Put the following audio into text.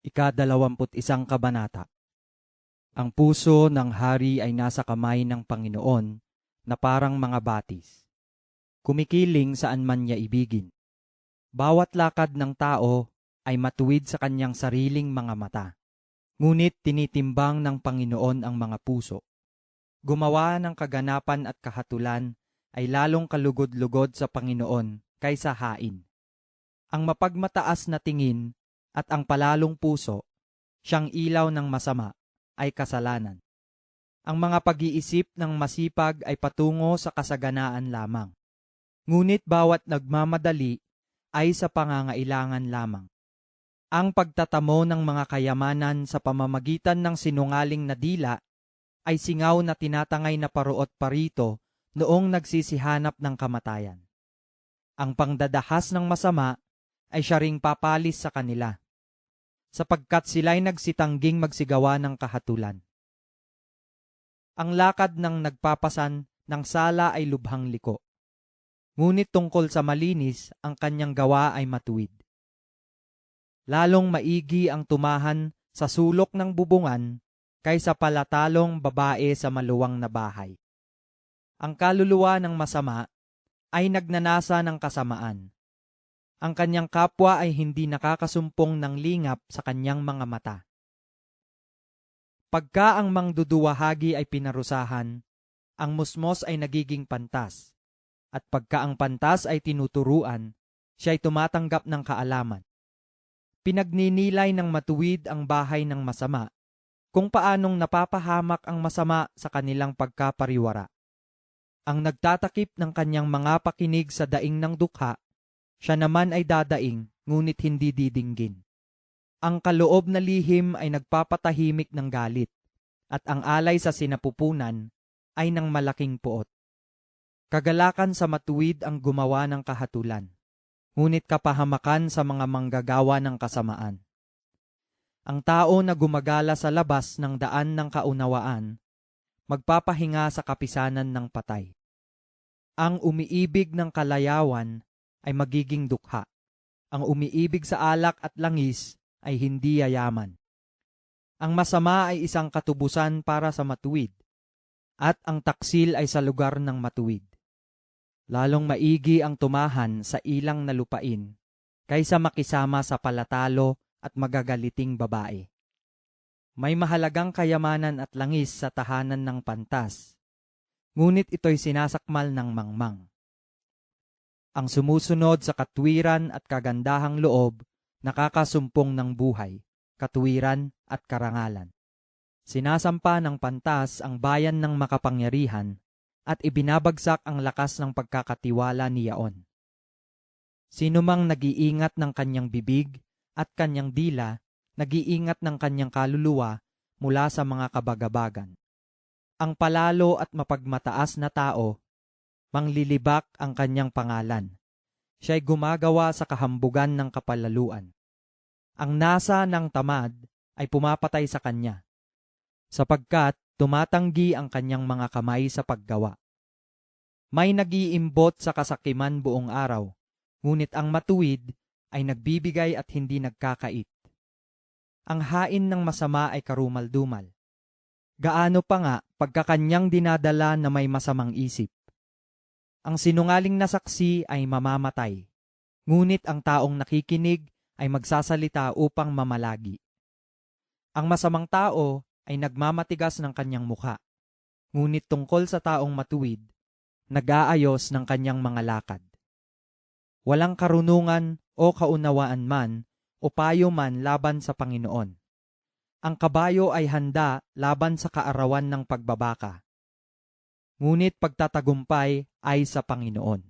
Ikadalawamput isang kabanata. Ang puso ng hari ay nasa kamay ng Panginoon na parang mga batis. Kumikiling saan man niya ibigin. Bawat lakad ng tao ay matuwid sa kanyang sariling mga mata. Ngunit tinitimbang ng Panginoon ang mga puso. Gumawa ng kaganapan at kahatulan ay lalong kalugod-lugod sa Panginoon kaysa hain. Ang mapagmataas na tingin at ang palalong puso, siyang ilaw ng masama, ay kasalanan. Ang mga pag-iisip ng masipag ay patungo sa kasaganaan lamang. Ngunit bawat nagmamadali ay sa pangangailangan lamang. Ang pagtatamo ng mga kayamanan sa pamamagitan ng sinungaling na dila ay singaw na tinatangay na paruot parito noong nagsisihanap ng kamatayan. Ang pangdadahas ng masama ay siya ring papalis sa kanila, sapagkat sila'y nagsitangging magsigawa ng kahatulan. Ang lakad ng nagpapasan ng sala ay lubhang liko, ngunit tungkol sa malinis ang kanyang gawa ay matuwid. Lalong maigi ang tumahan sa sulok ng bubungan kaysa palatalong babae sa maluwang na bahay. Ang kaluluwa ng masama ay nagnanasa ng kasamaan. Ang kanyang kapwa ay hindi nakakasumpong ng lingap sa kanyang mga mata. Pagka ang mangduduwahagi ay pinarusahan, ang musmos ay nagiging pantas. At pagka ang pantas ay tinuturuan, siya ay tumatanggap ng kaalaman. Pinagninilay ng matuwid ang bahay ng masama, kung paanong napapahamak ang masama sa kanilang pagkapariwara. Ang nagtatakip ng kanyang mga pakinig sa daing ng dukha, siya naman ay dadaing, ngunit hindi didinggin. Ang kaloob na lihim ay nagpapatahimik ng galit, at ang alay sa sinapupunan ay ng malaking puot. Kagalakan sa matuwid ang gumawa ng kahatulan, ngunit kapahamakan sa mga manggagawa ng kasamaan. Ang tao na gumagala sa labas ng daan ng kaunawaan, magpapahinga sa kapisanan ng patay. Ang umiibig ng kalayawan ay magiging dukha. Ang umiibig sa alak at langis ay hindi yayaman. Ang masama ay isang katubusan para sa matuwid, at ang taksil ay sa lugar ng matuwid. Lalong maigi ang tumahan sa ilang na lupain, kaysa makisama sa palatalo at magagaliting babae. May mahalagang kayamanan at langis sa tahanan ng pantas, ngunit ito'y sinasakmal ng mangmang. Ang sumusunod sa katwiran at kagandahang loob, nakakasumpong ng buhay, katwiran at karangalan. Sinasampa ng pantas ang bayan ng makapangyarihan at ibinabagsak ang lakas ng pagkakatiwala ni Yaon. Sino mang nag-iingat ng kanyang bibig at kanyang dila, nag-iingat ng kanyang kaluluwa mula sa mga kabagabagan. Ang palalo at mapagmataas na tao manglilibak ang kanyang pangalan. Siya'y gumagawa sa kahambugan ng kapalaluan. Ang nasa ng tamad ay pumapatay sa kanya, sapagkat tumatanggi ang kanyang mga kamay sa paggawa. May nagiimbot sa kasakiman buong araw, ngunit ang matuwid ay nagbibigay at hindi nagkakait. Ang hain ng masama ay karumal-dumal. Gaano pa nga pagkakanyang dinadala na may masamang isip. Ang sinungaling na saksi ay mamamatay, ngunit ang taong nakikinig ay magsasalita upang mamalagi. Ang masamang tao ay nagmamatigas ng kanyang mukha, ngunit tungkol sa taong matuwid, nag-aayos ng kanyang mga lakad. Walang karunungan o kaunawaan man o payo man laban sa Panginoon. Ang kabayo ay handa laban sa kaarawan ng pagbabaka ngunit pagtatagumpay ay sa Panginoon.